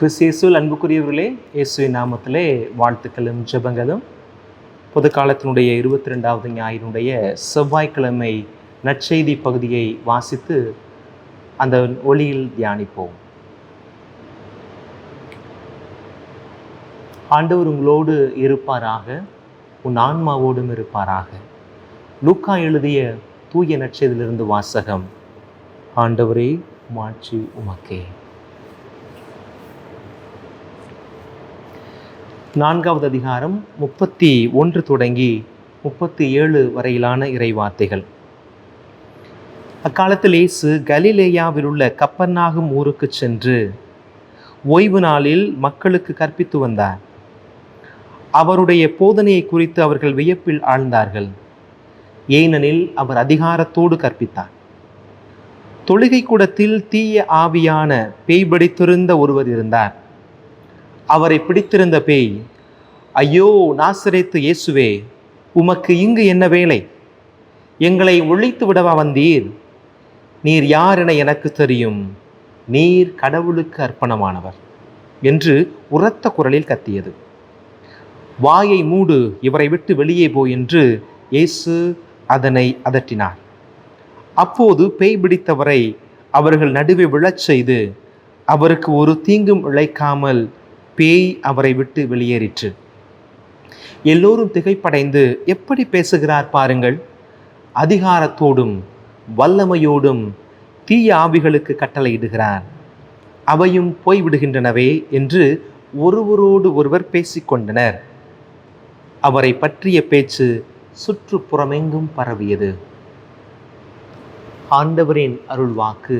கிறிஸ்தியேசுவில் அன்புக்குரியவர்களே இயேசுவின் நாமத்திலே வாழ்த்துக்களும் ஜபங்களும். பொது காலத்தினுடைய இருபத்தி ரெண்டாவது ஞாயிறுடைய செவ்வாய்க்கிழமை நற்செய்தி பகுதியை வாசித்து அந்த ஒளியில் தியானிப்போம். ஆண்டவர் உங்களோடு இருப்பாராக உன் ஆன்மாவோடும் இருப்பாராக. லூக்கா எழுதிய தூய நற்செய்தியிலிருந்து வாசகம் ஆண்டவரே மாட்சி உமக்கே. நான்காவது அதிகாரம் முப்பத்தி ஒன்று தொடங்கி முப்பத்தி ஏழு வரையிலான இறைவார்த்தைகள். அக்காலத்தில் இயேசு கலிலேயாவில் உள்ள கப்பர்நாகும் ஊருக்கு சென்று ஓய்வு நாளில் மக்களுக்கு கற்பித்து வந்தார். அவருடைய போதனையை குறித்து அவர்கள் வியப்பில் ஆழ்ந்தார்கள். ஏனெனில் அவர் அதிகாரத்தோடு கற்பித்தார். தொழுகை கூடத்தில் தீய ஆவியான பேய்படித்திருந்த ஒருவர் இருந்தார். அவரை பிடித்திருந்த பேய் ஐயோ நாசரேத்து இயேசுவே உமக்கு இங்கு என்ன வேலை? எங்களை ஒழித்து விடவா வந்தீர்? நீர் யார் என எனக்கு தெரியும். நீர் கடவுளுக்கு அர்ப்பணமானவர் என்று உரத்த குரலில் கத்தியது. வாயை மூடு இவரை விட்டு வெளியே போ என்று இயேசு அதனை அதட்டினார். அப்போது பேய் பிடித்தவரை அவர்கள் நடுவே விழச் செய்து அவருக்கு ஒரு தீங்கும் இழைக்காமல் பேய் அவரை விட்டு வெளியேறிற்று. எல்லோரும் திகைப்படைந்து எப்படி பேசுகிறார் பாருங்கள். அதிகாரத்தோடும் வல்லமையோடும் தீய ஆவிகளுக்கு கட்டளையிடுகிறார். அவையும் போய்விடுகின்றனவே என்று ஒருவரோடு ஒருவர் பேசிக்கொண்டனர் அவரை பற்றிய பேச்சு சுற்றுப்புறமெங்கும் பரவியது. ஆண்டவரின் அருள் வாக்கு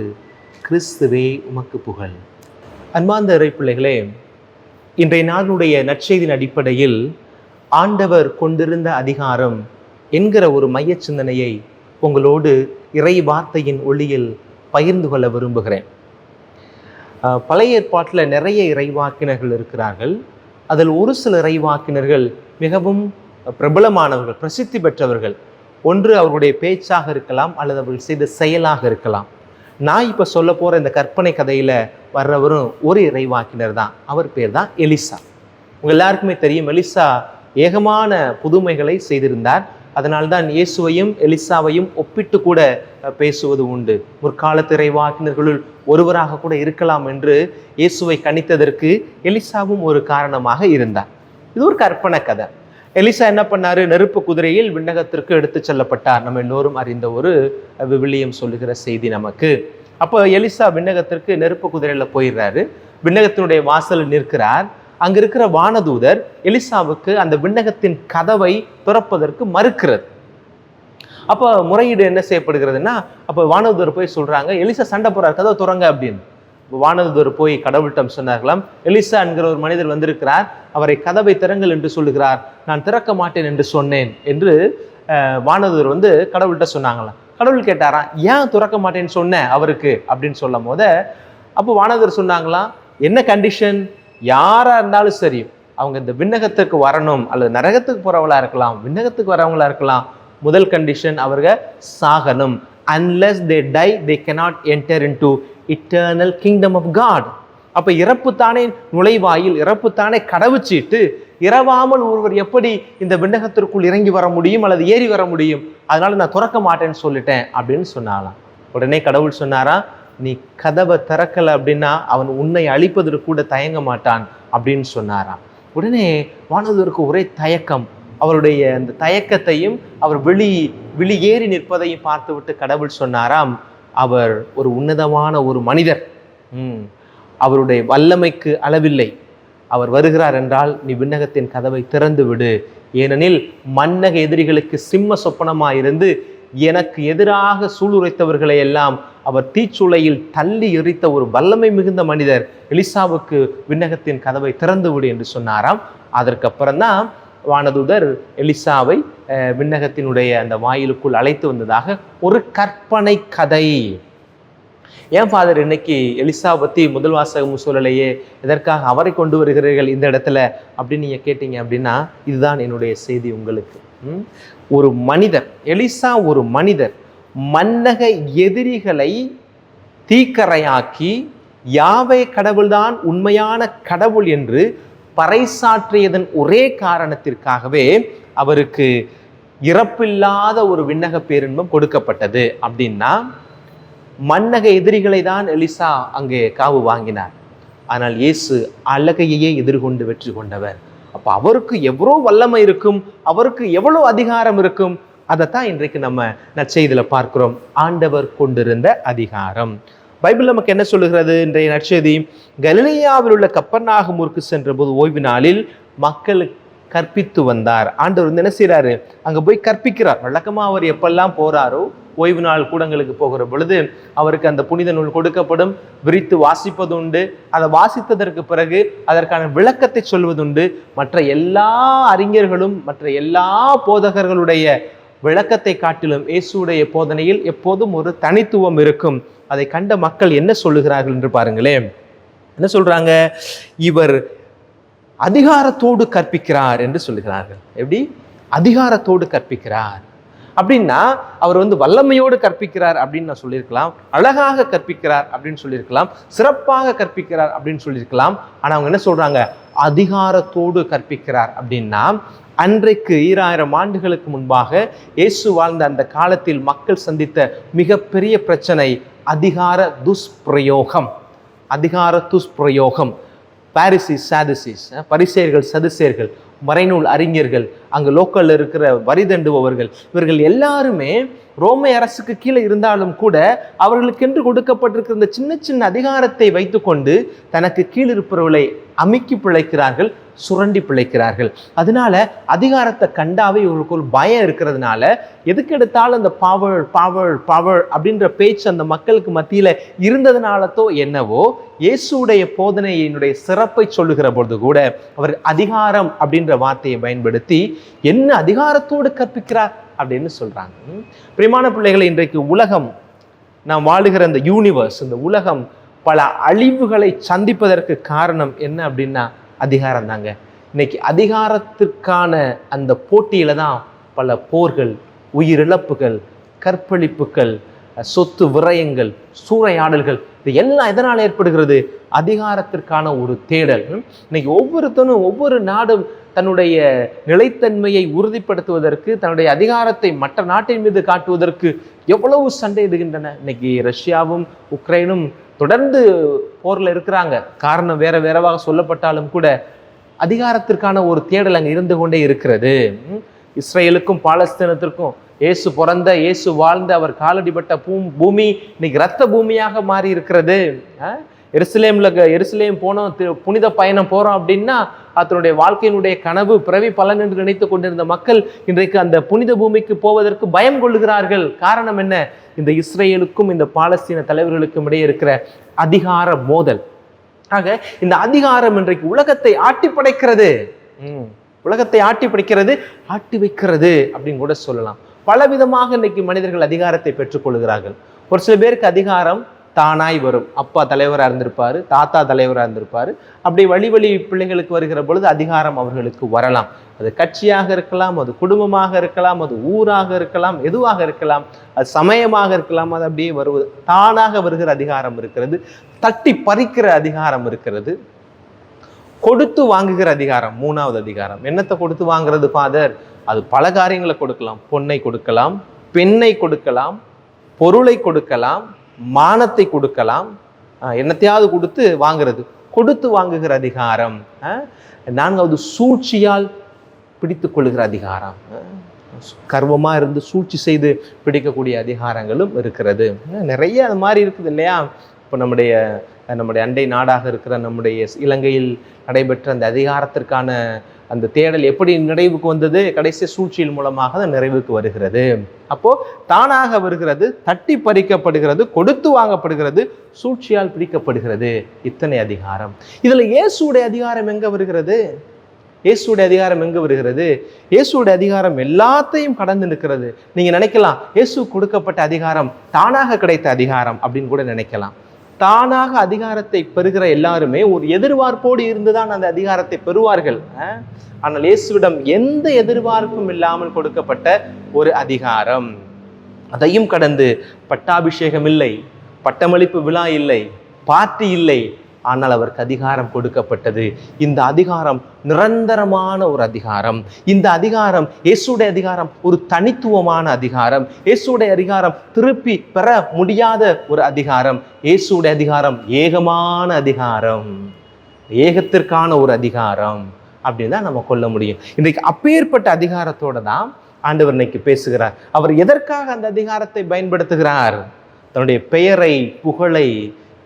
கிறிஸ்துவே உமக்கு புகழ். அன்பாந்த இறை பிள்ளைகளே இன்றைய நாளுடைய நற்செய்தியின் அடிப்படையில் ஆண்டவர் கொண்டிருந்த அதிகாரம் என்கிற ஒரு மைய சிந்தனையை உங்களோடு இறை வார்த்தையின் ஒளியில் பகிர்ந்து கொள்ள விரும்புகிறேன். பழைய ஏற்பாட்டில் நிறைய இறைவாக்கினர்கள் இருக்கிறார்கள். அதில் ஒரு சில இறைவாக்கினர்கள் மிகவும் பிரபலமானவர்கள் பிரசித்தி பெற்றவர்கள். ஒன்று அவர்களுடைய பேச்சாக இருக்கலாம் அல்லது அவர்கள் செய்த செயலாக இருக்கலாம். நான் இப்போ சொல்ல போகிற இந்த கற்பனை கதையில் வர்றவரும் ஒரு இறைவாக்கினர் தான். அவர் பேர் தான் எலிசா. உங்கள் எல்லாருக்குமே தெரியும் எலிசா ஏகமான புதுமைகளை செய்திருந்தார். அதனால்தான் இயேசுவையும் எலிசாவையும் ஒப்பிட்டு கூட பேசுவது உண்டு. முற்காலத்து இறைவாக்கினர்களுள் ஒருவராக கூட இருக்கலாம் என்று இயேசுவை கணித்ததற்கு எலிசாவும் ஒரு காரணமாக இருந்தார். இது ஒரு கற்பனை கதை. எலிசா என்ன பண்ணார்? நெருப்பு குதிரையில் விண்ணகத்திற்கு எடுத்து செல்லப்பட்டார். நம்ம எல்லோரும் அறிந்த ஒரு விவிலியம் சொல்லுகிற செய்தி நமக்கு. அப்போ எலிசா விண்ணகத்திற்கு நெருப்பு குதிரையில் போயிடுறாரு. விண்ணகத்தினுடைய வாசலில் நிற்கிறார். அங்கே இருக்கிற வானதூதர் எலிசாவுக்கு அந்த விண்ணகத்தின் கதவை திறப்பதற்கு மறுக்கிறது. அப்போ முறையீடு என்ன செய்யப்படுகிறதுன்னா அப்போ வானதூதர் போய் சொல்கிறாங்க எலிசா சண்டை போகிறார் கதவை துறங்க அப்படின்னு. வானதூர் போய் கடவுள்கிட்ட சொன்னார்களாம். எலிசா என்கிற ஒரு மனிதர் வந்திருக்கிறார். அவரை கதவை திறங்கள் என்று சொல்லுகிறார். நான் திறக்க மாட்டேன் என்று சொன்னேன் என்று வானதூர் வந்து கடவுள்கிட்ட சொன்னாங்களாம். கடவுள் கேட்டாராம் ஏன் திறக்க மாட்டேன்னு சொன்னேன் அவருக்கு? அப்படின்னு சொல்லும் போத அப்போ வானதூர் சொன்னாங்களாம் என்ன கண்டிஷன் யாராக இருந்தாலும் சரி அவங்க இந்த விண்ணகத்துக்கு வரணும் அல்லது நரகத்துக்கு போகிறவங்களா இருக்கலாம் விண்ணகத்துக்கு வரவங்களா இருக்கலாம். முதல் கண்டிஷன் அவர்கள் சாகணும். Unless they die they cannot enter into eternal kingdom of God அப்போ இறப்பு தானே நுழைவாயில் இறப்பு தானே கடவுச்சீட்டு இரவாமல் ஒருவர் எப்படி இந்த விண்ணகத்திற்குள் இறங்கி வர முடியும் அல்லது ஏறி வர முடியும்? அதனால நான் திறக்க மாட்டேன்னு சொல்லிட்டேன் அப்படின்னு சொன்னாலாம் உடனே கடவுள் சொன்னாரா நீ கதவை திறக்கல அப்படின்னா அவன் உன்னை அழிப்பதற்கு கூட தயங்க மாட்டான் அப்படின்னு சொன்னாராம். உடனே வானதூருக்கு ஒரே தயக்கம். அவருடைய அந்த தயக்கத்தையும் அவர் வெளி வெளியேறி நிற்பதையும் பார்த்துவிட்டு கடவுள் சொன்னாராம் அவர் ஒரு உன்னதமான ஒரு மனிதர். ம். அவருடைய வல்லமைக்கு அளவில்லை. அவர் வருகிறார் என்றால் நீ விண்ணகத்தின் கதவை திறந்து விடு. ஏனெனில் மன்னக எதிரிகளுக்கு சிம்ம சொப்பனமாயிருந்து எனக்கு எதிராக சூளுரைத்தவர்களை எல்லாம் அவர் தீச்சுளையில் தள்ளி எரித்த ஒரு வல்லமை மிகுந்த மனிதர் எலிசாவுக்கு விண்ணகத்தின் கதவை திறந்து விடு என்று சொன்னாராம். அதற்கப்புறம்தான் வானதுதர் எலிசாவை விண்ணகத்தினுடைய அந்த வாயிலுக்குள் அழைத்து வந்ததாக ஒரு கற்பனை கதை. ஏன் ஃபாதர் இன்னைக்கு எலிசா பற்றி முதல் வாசகம் சொல்லலையே? எதற்காக அவரை கொண்டு வருகிறீர்கள் இந்த இடத்துல அப்படின்னு நீங்கள் கேட்டீங்க அப்படின்னா இதுதான் என்னுடைய செய்தி உங்களுக்கு. ம்? ஒரு மனிதர் எலிசா ஒரு மனிதர் மன்னக எதிரிகளை தீக்கரையாக்கி யாவை கடவுள்தான் உண்மையான கடவுள் என்று பறைசாற்றியதன் ஒரே காரணத்திற்காகவே அவருக்கு இறப்பில்லாத ஒரு விண்ணக பேரின்பம் கொடுக்கப்பட்டது அப்படின்னா மன்னக எதிரிகளை தான் எலிசா அங்கே காவு வாங்கினார். ஆனால் இயேசு அழகையே எதிர்கொண்டு வெற்றி கொண்டவர். அப்போ அவருக்கு எவ்வளோ வல்லமை இருக்கும் அவருக்கு எவ்வளோ அதிகாரம் இருக்கும் அதைத்தான் இன்றைக்கு நம்ம நச்செய்தியில் பார்க்கிறோம். ஆண்டவர் கொண்டிருந்த அதிகாரம். பைபிள் நமக்கு என்ன சொல்லுகிறது? இன்றைய நற்செய்தி கலிலேயாவில் உள்ள கப்பர்நாகமூருக்கு சென்ற போது ஓய்வு நாளில் மக்களுக்கு கற்பித்து வந்தார். ஆண்டவர் வந்து என்ன செய்கிறாரு அங்கே போய் கற்பிக்கிறார். வழக்கமாக அவர் எப்பெல்லாம் போகிறாரோ ஓய்வு நாள் கூடங்களுக்கு போகிற பொழுது அவருக்கு அந்த புனித நூல் கொடுக்கப்படும். விரித்து வாசிப்பதுண்டு. அதை வாசித்ததற்கு பிறகு அதற்கான விளக்கத்தை சொல்வதுண்டு. மற்ற எல்லா அறிஞர்களும் மற்ற எல்லா போதகர்களுடைய விளக்கத்தை காட்டிலும் இயேசுடைய போதனையில் எப்போதும் ஒரு தனித்துவம் இருக்கும். அதை கண்ட மக்கள் என்ன சொல்லுகிறார்கள் என்று பாருங்களேன். என்ன சொல்கிறாங்க இவர் அதிகாரத்தோடு கற்பிக்கிறார் என்று சொல்லுகிறார்கள். எப்படி? அதிகாரத்தோடு கற்பிக்கிறார். அப்படின்னா அவர் வந்து வல்லமையோடு கற்பிக்கிறார் அப்படின்னு நான் சொல்லியிருக்கலாம். அழகாக கற்பிக்கிறார் அப்படின்னு சொல்லியிருக்கலாம். சிறப்பாக கற்பிக்கிறார் அப்படின்னு சொல்லியிருக்கலாம். ஆனால் அவங்க என்ன சொல்கிறாங்க அதிகாரத்தோடு கற்பிக்கிறார் அப்படின்னா அன்றைக்கு ஈராயிரம் ஆண்டுகளுக்கு முன்பாக இயேசு வாழ்ந்த அந்த காலத்தில் மக்கள் சந்தித்த மிகப்பெரிய பிரச்சனை அதிகார துஷ்பிரயோகம். அதிகார துஷ்பிரயோகம். பாரிசிஸ் சாதிசிஸ் பரிசேயர்கள் சதுசேர்கள் மறைநூல் அறிஞர்கள் அங்கு லோக்கலில் இருக்கிற வரி தண்டுபவர்கள் இவர்கள் எல்லாருமே ரோமை அரசுக்கு கீழே இருந்தாலும் கூட அவர்களுக்கென்று கொடுக்கப்பட்டிருக்கிற இந்த சின்ன சின்ன அதிகாரத்தை வைத்துக்கொண்டு தனக்கு கீழ் இருப்பவர்களை அமுக்கி பிழைக்கிறார்கள் சுரண்டி பிழைக்கிறார்கள். அதனால அதிகாரத்தை கண்டாவே இவங்களுக்கு ஒரு பயம் இருக்கிறதுனால எதுக்கு எடுத்தாலும் அந்த பாவல் பாவல் பாவல் அப்படின்ற பேச்சு அந்த மக்களுக்கு மத்தியில் இருந்ததுனாலத்தோ என்னவோ இயேசுடைய போதனையினுடைய சிறப்பை சொல்லுகிற பொழுது கூட அவர் அதிகாரம் அப்படின்ற வார்த்தையை பயன்படுத்தி என்ன அதிகாரத்தோடு கற்பிக்கிறார் அப்படின்னு சொல்றாங்க. பிரிமான பிள்ளைகளை இன்றைக்கு உலகம் நாம் வாழுகிற இந்த யூனிவர்ஸ் இந்த உலகம் பல அழிவுகளை சந்திப்பதற்கு காரணம் என்ன அப்படின்னா அதிகாரம் தாங்க இன்னைக்கு அதிகாரத்திற்கான அந்த போட்டியில தான் பல போர்கள் உயிரிழப்புகள் கற்பழிப்புகள் சொத்து விரயங்கள் சூறையாடல்கள் இது எல்லாம் எதனால் ஏற்படுகிறது? அதிகாரத்திற்கான ஒரு தேடல். இன்னைக்கு ஒவ்வொருத்தனும் ஒவ்வொரு நாடும் தன்னுடைய நிலைத்தன்மையை உறுதிப்படுத்துவதற்கு தன்னுடைய அதிகாரத்தை மற்ற நாட்டின் மீது காட்டுவதற்கு எவ்வளவு சண்டையிடுகின்றன இன்னைக்கு ரஷ்யாவும் உக்ரைனும் தொடர்ந்து போரில் இருக்கிறாங்க. காரணம் வேற வேறவாக சொல்லப்பட்டாலும் கூட அதிகாரத்திற்கான ஒரு தேடல் அங்கே இருந்து கொண்டே இருக்கிறது. இஸ்ரேலுக்கும் பாலஸ்தீனத்திற்கும் இயேசு பிறந்த இயேசு வாழ்ந்த அவர் காலடிப்பட்ட பூ பூமி இன்னைக்கு ரத்த பூமியாக மாறி இருக்கிறது. அஹ்? எருசலேம்ல எருசலேம் போனோம் புனித பயணம் போறோம் அப்படின்னா அதனுடைய வாழ்க்கையினுடைய கனவு பிறவி பலன் என்று நினைத்து கொண்டிருந்த மக்கள் இன்றைக்கு அந்த புனித பூமிக்கு போவதற்கு பயம் கொள்ளுகிறார்கள். காரணம் என்ன? இந்த இஸ்ரேலுக்கும் இந்த பாலஸ்தீன தலைவர்களுக்கும் இடையே இருக்கிற அதிகார மோதல். ஆக இந்த அதிகாரம் இன்றைக்கு உலகத்தை ஆட்டி படைக்கிறது ம். உலகத்தை ஆட்டி பிடிக்கிறது ஆட்டி வைக்கிறது அப்படின்னு கூட சொல்லலாம். பலவிதமாக இன்னைக்கு மனிதர்கள் அதிகாரத்தை பெற்றுக்கொள்கிறார்கள் ஒரு சில பேருக்கு அதிகாரம் தானாய் வரும். அப்பா தலைவராக இருந்திருப்பார் தாத்தா தலைவராக இருந்திருப்பார். அப்படி வழி வழி பிள்ளைகளுக்கு வருகிற பொழுது அதிகாரம் அவர்களுக்கு வரலாம். அது கட்சியாக இருக்கலாம் அது குடும்பமாக இருக்கலாம் அது ஊராக இருக்கலாம் எதுவாக இருக்கலாம் அது சமயமாக இருக்கலாம் அது அப்படியே வருவது தானாக வருகிற அதிகாரம் இருக்கிறது தட்டி பறிக்கிற அதிகாரம் இருக்கிறது. கொடுத்து வாங்குகிற அதிகாரம் மூணாவது அதிகாரம். என்னத்தை கொடுத்து வாங்குறது ஃபாதர் அது பல காரியங்களை கொடுக்கலாம். பொன்னை கொடுக்கலாம் பெண்ணை கொடுக்கலாம் பொருளை கொடுக்கலாம் மானத்தை கொடுக்கலாம். என்னத்தையாவது கொடுத்து வாங்குறது. கொடுத்து வாங்குகிற அதிகாரம் நான்காவது சூழ்ச்சியால் பிடித்து கொள்ளுகிற அதிகாரம் கர்வமாக இருந்து சூழ்ச்சி செய்து பிடிக்கக்கூடிய அதிகாரங்களும் இருக்கிறது. நிறைய அது மாதிரி இருக்குது இல்லையா? இப்போ நம்முடைய நம்முடைய அண்டை நாடாக இருக்கிற நம்முடைய இலங்கையில் நடைபெற்ற அந்த அதிகாரத்திற்கான அந்த தேடல் எப்படி நிறைவுக்கு வந்தது? கடைசி சூழ்ச்சியின் மூலமாக அது நிறைவுக்கு வருகிறது. அப்போ தானாக வருகிறது தட்டி பறிக்கப்படுகிறது கொடுத்து வாங்கப்படுகிறது சூழ்ச்சியால் பிடிக்கப்படுகிறது இத்தனை அதிகாரம். இதுல இயேசுடைய அதிகாரம் எங்க வருகிறது? இயேசுடைய அதிகாரம் எங்க வருகிறது? இயேசுடைய அதிகாரம் எல்லாத்தையும் கடந்து நிற்கிறது. நீங்க நினைக்கலாம் இயேசு கொடுக்கப்பட்ட அதிகாரம் தானாக கிடைத்த அதிகாரம் அப்படின்னு கூட நினைக்கலாம். தானாக அதிகாரத்தை பெறுகிற எல்லாருமே ஒரு எதிர்பார்ப்போடு இருந்துதான் அந்த அதிகாரத்தை பெறுவார்கள். ஆனால் இயேசுவிடம் எந்த எதிர்பார்ப்பும் இல்லாமல் கொடுக்கப்பட்ட ஒரு அதிகாரம். அதையும் கடந்து பட்டாபிஷேகம் இல்லை பட்டமளிப்பு விழா இல்லை பார்ட்டி இல்லை ஆனால் அவருக்கு அதிகாரம் கொடுக்கப்பட்டது. இந்த அதிகாரம் நிரந்தரமான ஒரு அதிகாரம். இந்த அதிகாரம் இயேசுடைய அதிகாரம் ஒரு தனித்துவமான அதிகாரம். இயேசுடைய அதிகாரம் திருப்பி பெற முடியாத ஒரு அதிகாரம். இயேசுடைய அதிகாரம் ஏகமான அதிகாரம். ஏகத்திற்கான ஒரு அதிகாரம் அப்படின்னு தான் நம்ம கொள்ள முடியும். இன்றைக்கு அப்பேற்பட்ட அதிகாரத்தோட தான் ஆண்டவர் இன்னைக்கு பேசுகிறார். அவர் எதற்காக அந்த அதிகாரத்தை பயன்படுத்துகிறார்? தன்னுடைய பெயரை புகழை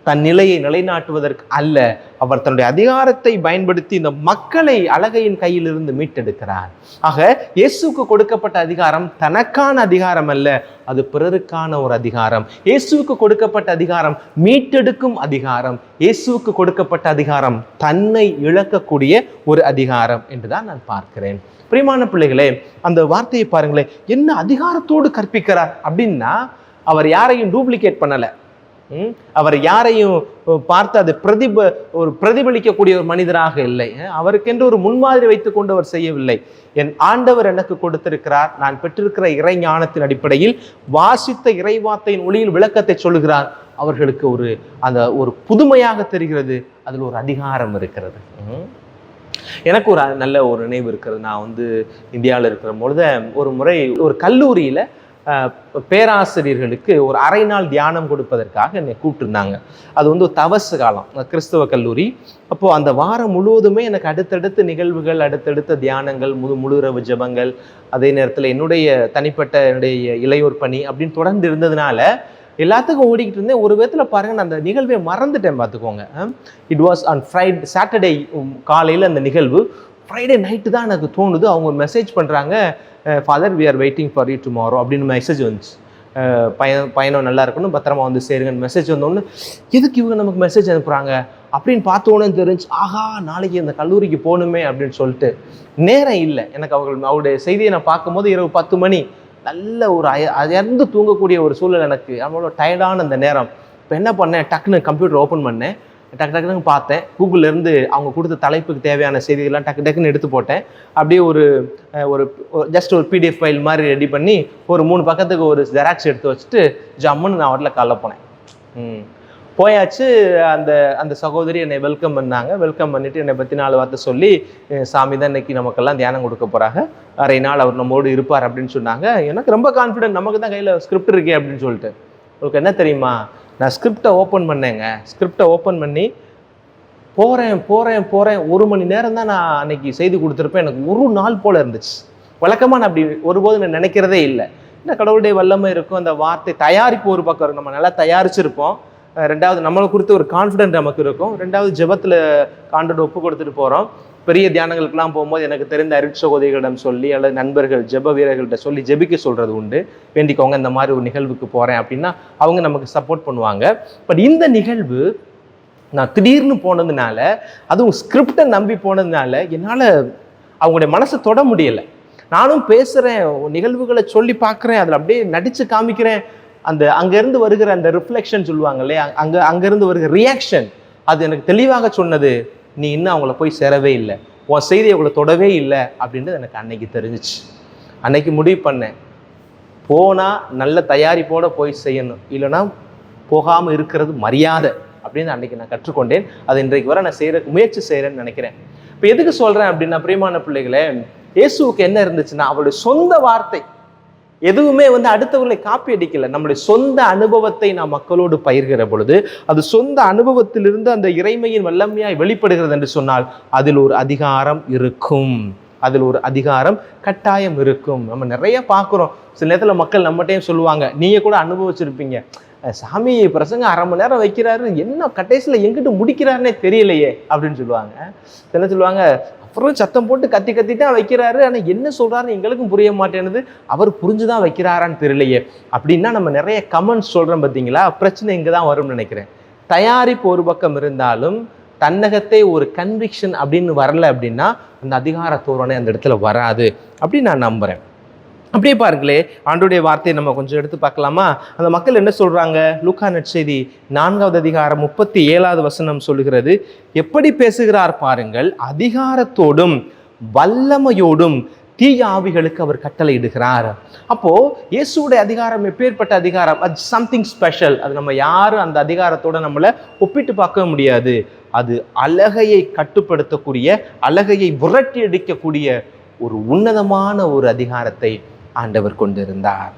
தன் நிலையை நிலைநாட்டுவதற்கு அல்ல அவர் தன்னுடைய அதிகாரத்தை பயன்படுத்தி இந்த மக்களை அழகையின் கையிலிருந்து மீட்டெடுக்கிறார். ஆக இயேசுக்கு கொடுக்கப்பட்ட அதிகாரம் தனக்கான அதிகாரம் அல்ல அது பிறருக்கான ஒரு அதிகாரம். இயேசுக்கு கொடுக்கப்பட்ட அதிகாரம் மீட்டெடுக்கும் அதிகாரம். இயேசுக்கு கொடுக்கப்பட்ட அதிகாரம் தன்னை இழக்கக்கூடிய ஒரு அதிகாரம் என்றுதான் நான் பார்க்கிறேன். பிரியமான பிள்ளைகளே அந்த வார்த்தையை பாருங்களேன் என்ன அதிகாரத்தோடு கற்பிக்கிறார் அப்படின்னா அவர் யாரையும் டூப்ளிகேட் பண்ணலை. அவர் யாரையும் பார்த்து அதை பிரதிப ஒரு பிரதிபலிக்கக்கூடிய ஒரு மனிதராக இல்லை. அவருக்கென்று ஒரு முன்மாதிரி வைத்துக்கொண்டு அவர் செய்யவில்லை. என் ஆண்டவர் எனக்கு கொடுத்திருக்கிறார். நான் பெற்றிருக்கிற இறை ஞானத்தின் அடிப்படையில் வாசித்த இறைவார்த்தையின் ஒளியில் விளக்கத்தை சொல்லுகிறார். அவர்களுக்கு ஒரு அந்த ஒரு புதுமையாக தெரிகிறது. அதில் ஒரு அதிகாரம் இருக்கிறது. எனக்கு ஒரு நல்ல ஒரு நினைவு இருக்கிறது. நான் வந்து இந்தியாவில் இருக்கிற பொழுது ஒரு முறை ஒரு கல்லூரியில் பேராசிரியர்களுக்கு ஒரு அரை நாள் தியானம் கொடுப்பதற்காக என்னை கூப்பிட்டுருந்தாங்க. அது வந்து ஒரு தவசு காலம் கிறிஸ்தவ கல்லூரி. அப்போது அந்த வாரம் முழுவதுமே எனக்கு அடுத்தடுத்த நிகழ்வுகள் அடுத்தடுத்த தியானங்கள் முழு முழுரவு ஜபங்கள் அதே நேரத்தில் என்னுடைய தனிப்பட்ட என்னுடைய இளையோர் பணி அப்படின்னு தொடர்ந்து இருந்ததுனால எல்லாத்துக்கும் ஓடிக்கிட்டு இருந்தேன். ஒரு விதத்தில் பாருங்கள் நான் அந்த நிகழ்வை மறந்துட்டேன் பார்த்துக்கோங்க. It was on Friday Saturday காலையில் அந்த நிகழ்வு ஃப்ரைடே நைட்டு தான் எனக்கு தோணுது. அவங்க ஒரு மெசேஜ் பண்ணுறாங்க father we are waiting for you tomorrow அப்படின்னு மெசேஜ் வந்துச்சு. பயணம் பயணம் நல்லா இருக்கணும். பத்திரமா வந்து சேருங்கன்னு மெசேஜ் வந்தோடனே எதுக்கு இவங்க நமக்கு மெசேஜ் அனுப்புகிறாங்க அப்படின்னு பார்த்தோன்னே தெரிஞ்சு ஆஹா நாளைக்கு இந்த கல்லூரிக்கு போகணுமே அப்படின்னு சொல்லிட்டு நேரம் இல்லை. எனக்கு அவர்கள் அவருடைய செய்தியை நான் பார்க்கும்போது இரவு பத்து மணி. நல்ல ஒரு அய அயர்ந்து தூங்கக்கூடிய ஒரு சூழல் எனக்கு. அவ்வளோ டயர்டான அந்த நேரம். இப்போ என்ன பண்ணேன்? டக்குன்னு கம்ப்யூட்டர் ஓப்பன் பண்ணேன். டக்கு டக்குன்னு பார்த்தேன். கூகுள்லேருந்து அவங்க கொடுத்த தலைப்புக்கு தேவையான செய்திகள்லாம் டக்கு டக்குன்னு எடுத்து போட்டேன். அப்படியே ஒரு ஒரு ஜஸ்ட் ஒரு பிடிஎஃப் ஃபைல் மாதிரி ரெடி பண்ணி ஒரு மூணு பக்கத்துக்கு ஒரு ஜெராக்ஸ் எடுத்து வச்சுட்டு ஜம்முன்னு நான் வரல காலைல போனேன். ம். போயாச்சு அந்த அந்த சகோதரி என்னை வெல்கம் பண்ணாங்க. வெல்கம் பண்ணிவிட்டு என்னை பற்றி நாலு வார்த்தை சொல்லி சாமி தான் இன்னைக்கு நமக்கெல்லாம் தியானம் கொடுக்க போகிறாங்க அரை நாள் அவர் நம்மோடு இருப்பார் அப்படின்னு சொன்னாங்க. எனக்கு ரொம்ப கான்ஃபிடென்ட் நமக்கு தான் கையில் ஸ்கிரிப்ட் இருக்கே அப்படின்னு சொல்லிட்டு. உங்களுக்கு என்ன தெரியுமா? நான் ஸ்கிரிப்டை ஓப்பன் பண்ணேங்க. ஸ்கிரிப்டை ஓப்பன் பண்ணி போகிறேன் போகிறேன் போகிறேன் ஒரு மணி நேரம் தான் நான் அன்னைக்கு செய்தி கொடுத்துருப்பேன். எனக்கு ஒரு நாள் போல் இருந்துச்சு. வழக்கமாக நான் அப்படி ஒருபோது நான் நினைக்கிறதே இல்லை. என்ன கடவுளுடைய வல்லமை இருக்கும் அந்த வார்த்தை தயாரிப்பு ஒரு பக்கம் இருக்கும். நம்ம நல்லா தயாரிச்சிருப்போம். ரெண்டாவது நம்மளை குறித்து ஒரு கான்ஃபிடென்ட் நமக்கு இருக்கும். ரெண்டாவது ஜெபத்தில் காண்டோட ஒப்பு கொடுத்துட்டு போகிறோம் பெரிய தியானங்களுக்கெல்லாம் போகும்போது எனக்கு தெரிந்த அருட்சகோதரிகளிடம் சொல்லி அல்லது நண்பர்கள் ஜெப வீரர்கள்ட்ட சொல்லி ஜெபிக்க சொல்கிறது உண்டு. வேண்டிக்கோங்க இந்த மாதிரி ஒரு நிகழ்வுக்கு போகிறேன் அப்படின்னா அவங்க நமக்கு சப்போர்ட் பண்ணுவாங்க. பட் இந்த நிகழ்வு நான் திடீர்னு போனதுனால அதுவும் ஸ்கிரிப்டை நம்பி போனதுனால என்னால் அவங்களுடைய மனசை தொட முடியலை. நானும் பேசுகிறேன் நிகழ்வுகளை சொல்லி பார்க்குறேன் அதில் அப்படியே நடித்து காமிக்கிறேன். அந்த அங்கேருந்து வருகிற அந்த ரிஃப்ளெக்ஷன் சொல்லுவாங்க இல்லையா? அங்கே அங்கேருந்து வருகிற ரியாக்ஷன் அது எனக்கு தெளிவாக சொன்னது நீ இன்னும் அவங்கள போய் சேரவே இல்லை. உன் செய்தி அவங்கள தொடவே இல்லை அப்படின்றது எனக்கு அன்னைக்கு தெரிஞ்சிச்சு. அன்னைக்கு முடிவு பண்ணேன். போனால் நல்ல தயாரிப்போடு போய் செய்யணும். இல்லைன்னா போகாமல் இருக்கிறது மரியாதை அப்படின்னு அன்னைக்கு நான் கற்றுக்கொண்டேன். அது இன்றைக்கு வர நான் செய்கிற முயற்சி செய்கிறேன்னு நினைக்கிறேன். இப்போ எதுக்கு சொல்கிறேன் அப்படின்னா பிரியமான பிள்ளைகளே இயேசுவுக்கு என்ன இருந்துச்சுன்னா அவருடைய சொந்த வார்த்தை எதுவுமே வந்து அடுத்தவர்களை காப்பி அடிக்கல. நம்முடைய சொந்த அனுபவத்தை நாம் மக்களோடு பயிர்கிற பொழுது அது சொந்த அனுபவத்திலிருந்து அந்த இறைமையின் வல்லமையாய் வெளிப்படுகிறது என்று சொன்னால் அதில் ஒரு அதிகாரம் இருக்கும். அதில் ஒரு அதிகாரம் கட்டாயம் இருக்கும். நம்ம நிறைய பார்க்குறோம். சில நேரத்தில் மக்கள் நம்மகிட்டயும் சொல்லுவாங்க நீங்கள் கூட அனுபவிச்சிருப்பீங்க. சாமி பிரசங்க அரை மணி நேரம் வைக்கிறாரு என்ன கடைசியில் எங்கிட்டு முடிக்கிறாருன்னே தெரியலையே அப்படின்னு சொல்லுவாங்க. சில சொல்லுவாங்க அப்புறம் சத்தம் போட்டு கத்தி கத்தி தான் வைக்கிறாரு. ஆனால் என்ன சொல்கிறாருன்னு எங்களுக்கும் புரிய மாட்டேனுது அவர் புரிஞ்சு தான் வைக்கிறாரான்னு தெரியலையே. அப்படின்னா நம்ம நிறைய கமெண்ட்ஸ் சொல்கிறோம் பார்த்தீங்களா பிரச்சனை இங்கே தான் வரும்னு நினைக்கிறேன். தயாரிப்பு ஒரு பக்கம் இருந்தாலும் தன்னகத்தை ஒரு கன்விக்ஷன் அப்படின்னு வரல அப்படின்னா அந்த அதிகார தோரணை அந்த இடத்துல வராது. அப்படின்னு நான் நம்புகிறேன் அப்படியே பாருங்களே ஆண்டுடைய வார்த்தையை நம்ம கொஞ்சம் எடுத்து பார்க்கலாமா? அந்த மக்கள் என்ன சொல்றாங்க? லூக்கா நற்செய்தி நான்காவது அதிகாரம் முப்பத்தி ஏழாவது வசனம் சொல்லுகிறது எப்படி பேசுகிறார் பாருங்கள் அதிகாரத்தோடும் வல்லமையோடும் தீய ஆவிகளுக்கு அவர் கட்டளையிடுகிறார். அப்போ இயேசுடைய அதிகாரம் எப்பேற்பட்ட அதிகாரம்? அது சம்திங் ஸ்பெஷல் அது நம்ம யாரும் அந்த அதிகாரத்தோட நம்மளை ஒப்பிட்டு பார்க்க முடியாது. அது அழகையை கட்டுப்படுத்தக்கூடிய அழகையை விரட்டி அடிக்கக்கூடிய ஒரு உன்னதமான ஒரு அதிகாரத்தை ஆண்டவர் கொண்டிருந்தார்.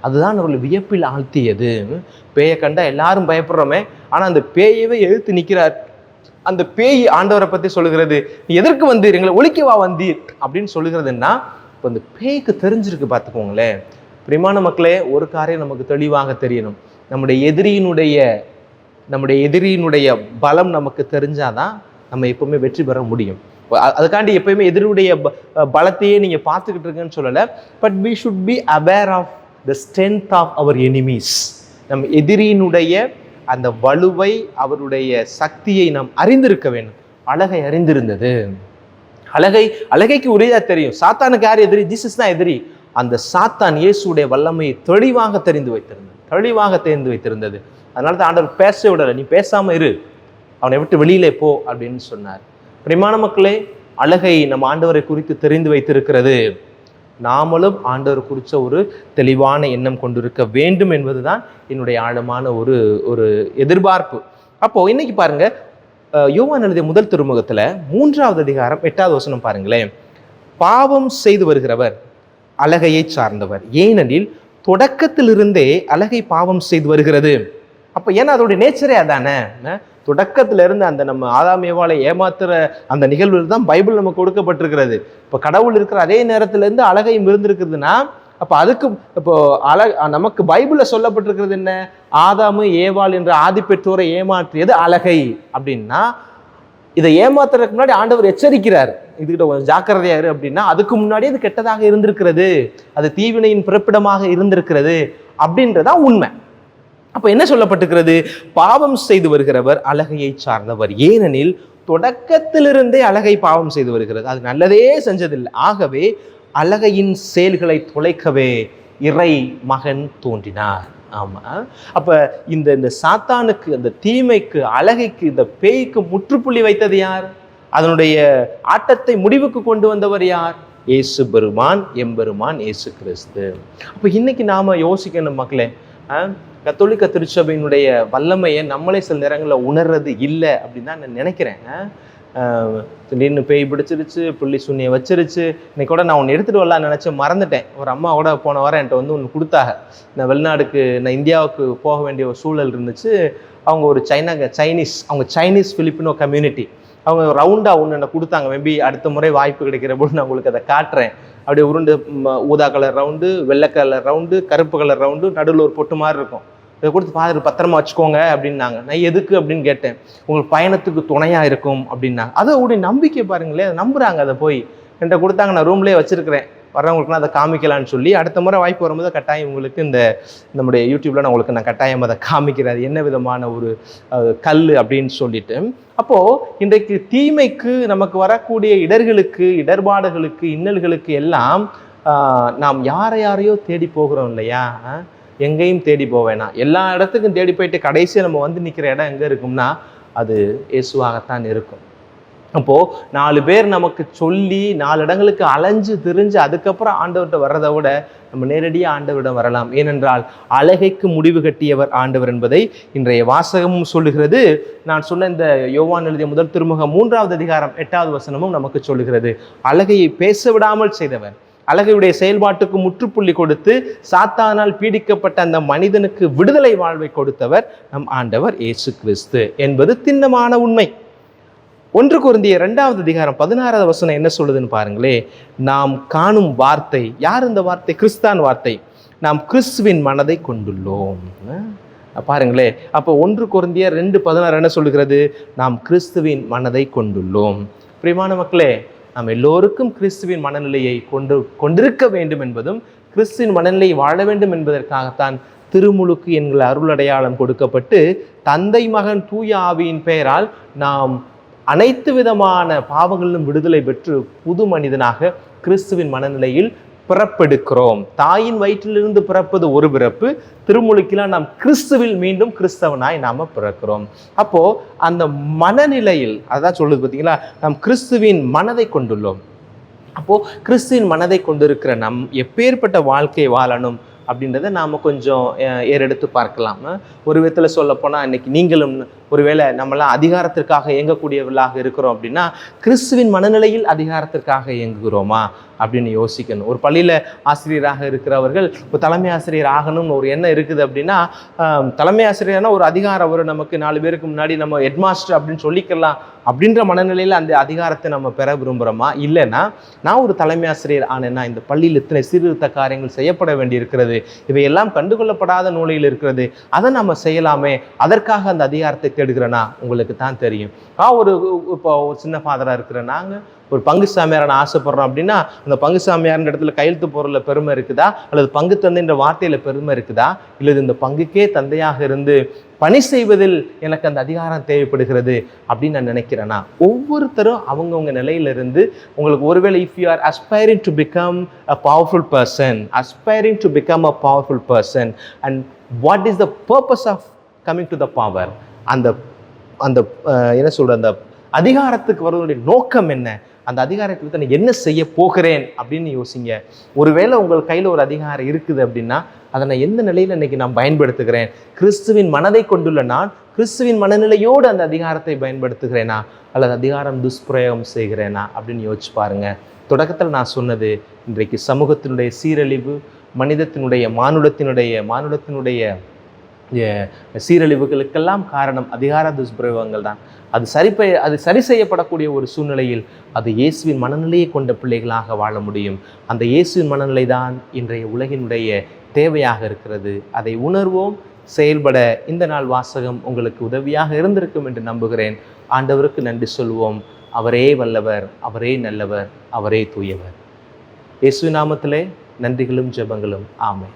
அதுதான் அவர்களை வியப்பில் ஆழ்த்தியது. பேயை கண்டா எல்லாரும் பயப்படுறோமே. ஆனால் அந்த பேயவே எழுத்து நிற்கிறார். அந்த பேய் ஆண்டவரை பற்றி சொல்லுகிறது. எதற்கு வந்தீர்? எங்களை ஒழிக்கவா வந்தீர். அப்படின்னு சொல்லுகிறதுன்னா இப்போ அந்த பேய்க்கு தெரிஞ்சிருக்கு பார்த்துக்கோங்களேன். பிரிமான மக்களே ஒரு காரியம் நமக்கு தெளிவாக தெரியணும். நம்முடைய எதிரியினுடைய நம்முடைய எதிரியினுடைய பலம் நமக்கு தெரிஞ்சாதான் நம்ம எப்பவுமே வெற்றி பெற முடியும். அதுக்காண்டி எப்பயுமே எதிரியுடைய ப- பலத்தையே நீங்க பார்த்துக்கிட்டு இருக்குன்னு சொல்லலை. But we should be aware of the strength of our enemies நம் எதிரியினுடைய அந்த வலுவை அவருடைய சக்தியை நாம் அறிந்திருக்க வேண்டும். அழகை அறிந்திருந்தது. அழகை அழகைக்கு உரியதாக தெரியும். சாத்தானுக்கு யார் எதிரி? ஜீசஸ் தான் எதிரி. அந்த சாத்தான் இயேசுடைய வல்லமையை தெளிவாக தெரிந்து வைத்திருந்தது. தெளிவாக தெரிந்து வைத்திருந்தது. அதனால தான் ஆண்டவர் பேச விடலை. நீ பேசாமல் இரு. அவனை விட்டு வெளியிலே போ அப்படின்னு சொன்னார். பிரிமான மக்களே அழகை நம் ஆண்டவரை குறித்து தெரிந்து வைத்திருக்கிறது. நாமளும் ஆண்டவர் குறித்த ஒரு தெளிவான எண்ணம் கொண்டிருக்க வேண்டும் என்பதுதான் என்னுடைய ஆழமான ஒரு ஒரு எதிர்பார்ப்பு. அப்போது இன்னைக்கு பாருங்க யோவான் எழுதிய முதல் திருமுகத்தில் மூன்றாவது அதிகாரம் எட்டாவது வசனம் பாருங்களேன். பாவம் செய்து வருகிறவர் அழகையை சார்ந்தவர். ஏனெனில் தொடக்கத்திலிருந்தே அழகை பாவம் செய்து வருகிறது. அப்போ ஏன்னா அதோடைய நேச்சரே அதானே? தொடக்கத்திலிருந்து இருந்து அந்த நம்ம ஆதாமியவாளை ஏமாத்துற அந்த நிகழ்வுகள் தான் பைபிள் நமக்கு கொடுக்கப்பட்டிருக்கிறது. இப்போ கடவுள் இருக்கிற அதே நேரத்திலேருந்து அழகையும் இருந்திருக்குதுன்னா அப்போ அதுக்கு இப்போ அழ நமக்கு பைபிளில் சொல்லப்பட்டிருக்கிறது என்ன? ஆதாமு ஏவாள் என்ற ஆதி பெற்றோரை ஏமாற்றியது அழகை அப்படின்னா இதை ஏமாத்துறதுக்கு முன்னாடி ஆண்டவர் எச்சரிக்கிறார். இதுகிட்ட கொஞ்சம் ஜாக்கிரதையாரு அப்படின்னா அதுக்கு முன்னாடி அது கெட்டதாக இருந்திருக்கிறது. அது தீவினையின் பிறப்பிடமாக இருந்திருக்கிறது அப்படின்றதான் உண்மை. அப்போ என்ன சொல்லப்பட்டிருக்கிறது? பாவம் செய்து வருகிறவர் அழகையை சார்ந்தவர். ஏனெனில் தொடக்கத்திலிருந்தே அழகை பாவம் செய்து வருகிறது. அது நல்லதே செஞ்சதில்லை. ஆகவே அழகையின் செயல்களை தொலைக்கவே இறை மகன் தோன்றினார். ஆமாம் அப்போ இந்த இந்த சாத்தானுக்கு அந்த தீமைக்கு அழகைக்கு இந்த பேய்க்கு முற்றுப்புள்ளி வைத்தது யார்? அதனுடைய ஆட்டத்தை முடிவுக்கு கொண்டு வந்தவர் யார்? ஏசு பெருமான் எம்பெருமான் ஏசு கிறிஸ்து. அப்போ இன்னைக்கு நாம யோசிக்கணும் மக்களே. ஆ? கத்தோலிக்க திருச்சபையினுடைய வல்லமையை நம்மளே சில நேரங்களில் உணர்றது இல்லை அப்படின்னு தான் நான் நினைக்கிறேன். திடீர்னு பேய் பிடிச்சிருச்சு புள்ளி சூன்யை வச்சிருச்சு இன்னைக்கு கூட நான் ஒன்று எடுத்துகிட்டு வரலாம்னு நினச்சி மறந்துட்டேன். ஒரு அம்மா கூட போன வாரம் என்கிட்ட வந்து ஒன்று கொடுத்தாக நான் வெளிநாடுக்கு நான் இந்தியாவுக்கு போக வேண்டிய ஒரு சூழல் இருந்துச்சு. அவங்க ஒரு சைனா சைனீஸ் அவங்க சைனீஸ் ஃபிலிப்பினோ கம்யூனிட்டி. அவங்க ரவுண்டாக ஒன்று என்ன கொடுத்தாங்க. மேபி அடுத்த முறை வாய்ப்பு கிடைக்கிற போது நான் உங்களுக்கு அதை காட்டுறேன். அப்படியே உருண்டு ஊதா கலர் ரவுண்டு வெள்ளை கலர் ரவுண்டு கருப்பு கலர் ரவுண்டு நடுவில் ஒரு பொட்டு மாதிரி இருக்கும். இதை கொடுத்து ஃபாதர் பத்திரமா வச்சுக்கோங்க அப்படின்னாங்க. நான் எதுக்கு அப்படின்னு கேட்டேன். உங்களுக்கு பயணத்துக்கு துணையாக இருக்கும் அப்படின்னாங்க. அதை உடைய நம்பிக்கை பாருங்களேன் நம்புகிறாங்க அதை போய். என்கிட்ட கொடுத்தாங்க நான் ரூம்லேயே வச்சுருக்கிறேன். வரவங்களுக்குலாம் அதை காமிக்கலான்னு சொல்லி அடுத்த முறை வாய்ப்பு வரும்போது கட்டாயம் உங்களுக்கு இந்த நம்முடைய யூடியூப்பில் நான் உங்களுக்கு நான் கட்டாயம் அதை காமிக்கிறேன். அது என்ன விதமான ஒரு கல் அப்படின்னு சொல்லிட்டு. அப்போது இன்றைக்கு தீமைக்கு நமக்கு வரக்கூடிய இடர்களுக்கு இடர்பாடுகளுக்கு இன்னல்களுக்கு எல்லாம் நாம் யாரை யாரையோ தேடி போகிறோம் இல்லையா? எங்கேயும் தேடி போவேனா எல்லா இடத்துக்கும் தேடி போயிட்டு கடைசியாக நம்ம வந்து நிற்கிற இடம் எங்கே இருக்கும்னா அது இயேசுவாகத்தான் இருக்கும். அப்போது நாலு பேர் நமக்கு சொல்லி நாலு இடங்களுக்கு அலைஞ்சு திரிஞ்சு அதுக்கப்புறம் ஆண்டவர்கிட்ட வர்றதை விட நம்ம நேரடியாக ஆண்டவரிடம் வரலாம். ஏனென்றால் அழகைக்கு முடிவு கட்டியவர் ஆண்டவர் என்பதை இன்றைய வாசகமும் சொல்லுகிறது. நான் சொன்ன இந்த யோவான் எழுதிய முதல் திருமுகம் மூன்றாவது அதிகாரம் எட்டாவது வசனமும் நமக்கு சொல்லுகிறது. அழகையை பேச விடாமல் செய்தவர் அழகையுடைய செயல்பாட்டுக்கு முற்றுப்புள்ளி கொடுத்து சாத்தானால் பீடிக்கப்பட்ட அந்த மனிதனுக்கு விடுதலை வாழ்வை கொடுத்தவர் நம் ஆண்டவர் இயேசு கிறிஸ்து என்பது திண்ணமான உண்மை. ஒன்று குருந்திய ரெண்டாவது அதிகாரம் பதினாறாவது வசனம் என்ன சொல்லுதுன்னு பாருங்களே. நாம் காணும் வார்த்தை யார் இந்த வார்த்தை? கிறிஸ்தான் வார்த்தை. நாம் கிறிஸ்துவின் மனதை கொண்டுள்ளோம். பாருங்களே. அப்போ ஒன்று குருந்திய ரெண்டு பதினாறு என்ன சொல்லுகிறது? நாம் கிறிஸ்துவின் மனதை கொண்டுள்ளோம். பிரியமான மக்களே நாம் எல்லோருக்கும் கிறிஸ்துவின் மனநிலையை கொண்டு கொண்டிருக்க வேண்டும் என்பதும் கிறிஸ்துவின் மனநிலையை வாழ வேண்டும் என்பதற்காகத்தான் திருமுழுக்கு என்கிற அருளடையாளம் கொடுக்கப்பட்டு தந்தை மகன் தூய ஆவியின் பெயரால் நாம் அனைத்து விதமான பாவங்களிலும் விடுதலை பெற்று புது மனிதனாக கிறிஸ்துவின் மனநிலையில் பிறப்பெடுக்கிறோம். தாயின் வயிற்றிலிருந்து பிறப்பது ஒரு பிறப்பு திருமுழுக்கிலாம் நாம் கிறிஸ்துவில் மீண்டும் கிறிஸ்தவனாய் நாம் பிறக்கிறோம். அப்போ அந்த மனநிலையில் அதான் சொல்லுது பார்த்தீங்களா நாம் கிறிஸ்துவின் மனதை கொண்டுள்ளோம். அப்போது கிறிஸ்துவின் மனதை கொண்டிருக்கிற நம் எப்பேற்பட்ட வாழ்க்கை வாழணும்? அப்படின்றத நாம் கொஞ்சம் ஏறெடுத்து பார்க்கலாம். ஒரு விதத்தில் சொல்லப்போனால் இன்னைக்கு நீங்களும் ஒருவேளை நம்மளாம் அதிகாரத்திற்காக இயங்கக்கூடியவர்களாக இருக்கிறோம் அப்படின்னா கிறிஸ்துவின் மனநிலையில் அதிகாரத்திற்காக இயங்குகிறோமா அப்படின்னு யோசிக்கணும். ஒரு பள்ளியில் ஆசிரியராக இருக்கிறவர்கள் இப்போ தலைமை ஆசிரியர் ஆகணும்னு ஒரு எண்ணம் இருக்குது அப்படின்னா தலைமை ஆசிரியர்னா ஒரு அதிகாரம் ஒரு நமக்கு நாலு பேருக்கு முன்னாடி நம்ம ஹெட்மாஸ்டர் அப்படின்னு சொல்லிக்கலாம் அப்படின்ற மனநிலையில் அந்த அதிகாரத்தை நம்ம பெற விரும்புகிறோமா இல்லைன்னா நான் ஒரு தலைமை ஆசிரியர் ஆனேன்னா இந்த பள்ளியில் இத்தனை சீர்திருத்த காரியங்கள் செய்யப்பட வேண்டியிருக்கிறது. இவையெல்லாம் கண்டுகொள்ளப்படாத நூலையில் இருக்கிறது. அதை நம்ம செய்யலாமே. அதற்காக அந்த அதிகாரத்தை தேடுகிறேனா? உங்களுக்கு தான் தெரியும். ஆ ஒரு இப்போ ஒரு சின்ன ஃபாதராக இருக்கிற நாங்கள் ஒரு பங்கு சாமியாரை நான் ஆசைப்படுறோம் அப்படின்னா அந்த பங்கு சாமியார்ன்ற இடத்துல கையெழுத்து போரில் பெருமை இருக்குதா? அல்லது பங்கு தந்தைன்ற வார்த்தையில் பெருமை இருக்குதா? இல்லது இந்த பங்குக்கே தந்தையாக இருந்து பணி செய்வதில் எனக்கு அந்த அதிகாரம் தேவைப்படுகிறது அப்படின்னு நான் நினைக்கிறேன்னா ஒவ்வொருத்தரும் அவங்கவுங்க நிலையிலிருந்து உங்களுக்கு ஒருவேளை if you are aspiring to become a powerful person aspiring to become a powerful person and what is the purpose of coming to the power அந்த அந்த என்ன சொல்கிற அந்த அதிகாரத்துக்கு வருவதனுடைய நோக்கம் என்ன? அந்த அதிகாரத்தை நான் என்ன செய்ய போகிறேன் அப்படின்னு யோசிங்க. ஒருவேளை உங்கள் கையில் ஒரு அதிகாரம் இருக்குது அப்படின்னா அதை நான் எந்த நிலையில் இன்னைக்கு நான் பயன்படுத்துகிறேன்? கிறிஸ்துவின் மனதை கொண்டுள்ள நான் கிறிஸ்துவின் மனநிலையோடு அந்த அதிகாரத்தை பயன்படுத்துகிறேனா? அல்லது அதிகாரம் துஷ்பிரயோகம் செய்கிறேனா? அப்படின்னு யோசிச்சு பாருங்க. தொடக்கத்தில் நான் சொன்னது இன்றைக்கு சமூகத்தினுடைய சீரழிவு மனிதத்தினுடைய மானுடத்தினுடைய மானுடத்தினுடைய சீரழிவுகளுக்கெல்லாம் காரணம் அதிகார துஷ்பிரயோகங்கள் தான். அது சரி அது சரி செய்யப்படக்கூடிய ஒரு சூழ்நிலையில் அது இயேசுவின் மனநிலையை கொண்ட பிள்ளைகளாக வாழ முடியும். அந்த இயேசுவின் மனநிலை தான் இன்றைய உலகினுடைய தேவையாக இருக்கிறது. அதை உணர்வோம் செயல்பட இந்த நாள் வாசகம் உங்களுக்கு உதவியாக இருந்திருக்கும் என்று நம்புகிறேன். ஆண்டவருக்கு நன்றி சொல்வோம். அவரே வல்லவர் அவரே நல்லவர் அவரே தூயவர். இயேசு நாமத்திலே நன்றிகளும் ஜெபங்களும். ஆமை